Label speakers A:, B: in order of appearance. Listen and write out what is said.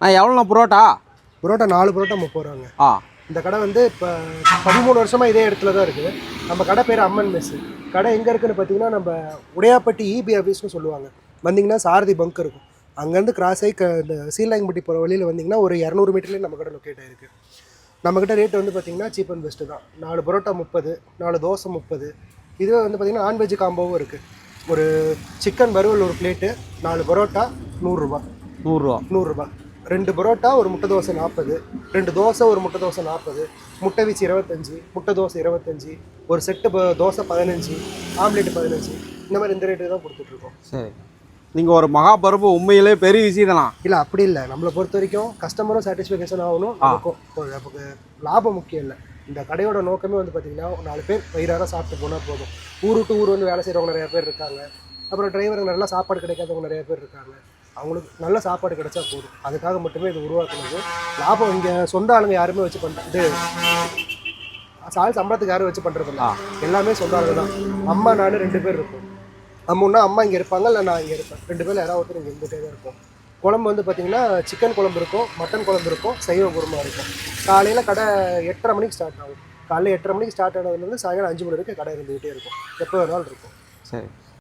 A: நான் எவ்வளோண்ணா புரோட்டா?
B: புரோட்டா நாலு புரோட்டா முப்பது ரூபாங்க.
A: ஆ.
B: இந்த கடை வந்து இப்போ பதிமூணு வருஷமாக இதே இடத்துல தான் இருக்குது. நம்ம கடை பேர் அம்மன் மெஸ். கடை எங்கே இருக்குன்னு பார்த்தீங்கன்னா நம்ம உடையாப்பட்டி இபி ஆஃபீஸ்னு சொல்லுவாங்க. வந்தீங்கன்னா சாரதி பங்க் இருக்கும். அங்கேருந்து கிராஸ் ஆகி க இந்த சீலாயம்பட்டி போகிற வழியில் வந்தீங்கன்னா ஒரு இரநூறு மீட்டர்லேயே நம்ம கடை லொக்கேட் ஆயிருக்கு. நம்மக்கிட்ட ரேட் வந்து பார்த்தீங்கன்னா சீப் அண்ட் பெஸ்ட்டு தான். நாலு பரோட்டா முப்பது நாலு தோசை முப்பது. இதுவே வந்து பார்த்தீங்கன்னா நான்வெஜ் காம்போவும் இருக்குது ஒரு சிக்கன் வறுவல் ஒரு பிளேட்டு நாலு பரோட்டா நூறுரூபா
A: நூறுரூவா
B: நூறுரூபா ரெண்டு பரோட்டா ஒரு முட்டை தோசை நாற்பது. ரெண்டு தோசை ஒரு முட்டை தோசை நாற்பது. முட்டை வீச்சு இருபத்தஞ்சி முட்டை தோசை இருபத்தஞ்சி ஒரு செட்டு தோசை பதினஞ்சு ஆம்லேட் பதினஞ்சு. இந்த மாதிரி இந்த ரேட்டு தான் கொடுத்துட்ருக்கோம்.
A: சரி. நீங்கள் ஒரு மகாபரப்பு உண்மையிலே பெரிய விஷயம் தானா
B: இல்லை அப்படி இல்லை. நம்மளை பொறுத்த வரைக்கும் கஸ்டமரும் சாட்டிஸ்ஃபேக்ஷன் ஆகணும். நமக்கு லாபம் முக்கியம் இல்லை. இந்த கடையோட நோக்கமே வந்து பார்த்தீங்கன்னா ஒரு நாலு பேர் வயிறார சாப்பிட்டு போனால் போதும். ஊர் விட்டு ஊர் வந்து வேலை செய்கிறவங்க நிறைய பேர் இருக்காங்க. அப்புறம் டிரைவருக்கு நல்லா சாப்பாடு கிடைக்காதவங்க நிறைய பேர் இருக்காங்க. அவங்களுக்கு நல்ல சாப்பாடு கிடைச்சா போதும். அதுக்காக மட்டுமே இது உருவாக்குனது. லாபம் இங்கே சொந்த ஆளுங்க யாருமே வச்சு பண்ணுறது சால் சம்பளத்துக்கு யாரும் வச்சு பண்ணுறதில்ல எல்லாமே சொந்த ஆளுங்க தான். அம்மா நான் ரெண்டு பேர் இருப்போம் அம்முன்னா அம்மா இங்கே இருப்பாங்க இல்லை நான் இங்கே இருப்பேன். ரெண்டு பேர் யாராவது ஒருத்தர் இங்கே இருந்துகிட்டே தான் இருப்போம் குழம்பு வந்து பார்த்தீங்கன்னா சிக்கன் குழம்பு இருக்கும் மட்டன் குழம்பு இருக்கும் சைவ குருமா இருக்கும். காலையில் கடை எட்டரை மணிக்கு ஸ்டார்ட் ஆகும். காலையில் எட்டரை மணிக்கு ஸ்டார்ட் ஆனதுலேருந்து சாயங்காலம் அஞ்சு மணி வரைக்கும் கடை இருந்துகிட்டே இருக்கும். எப்போ வேணாலும் இருக்கும்.
A: சரி.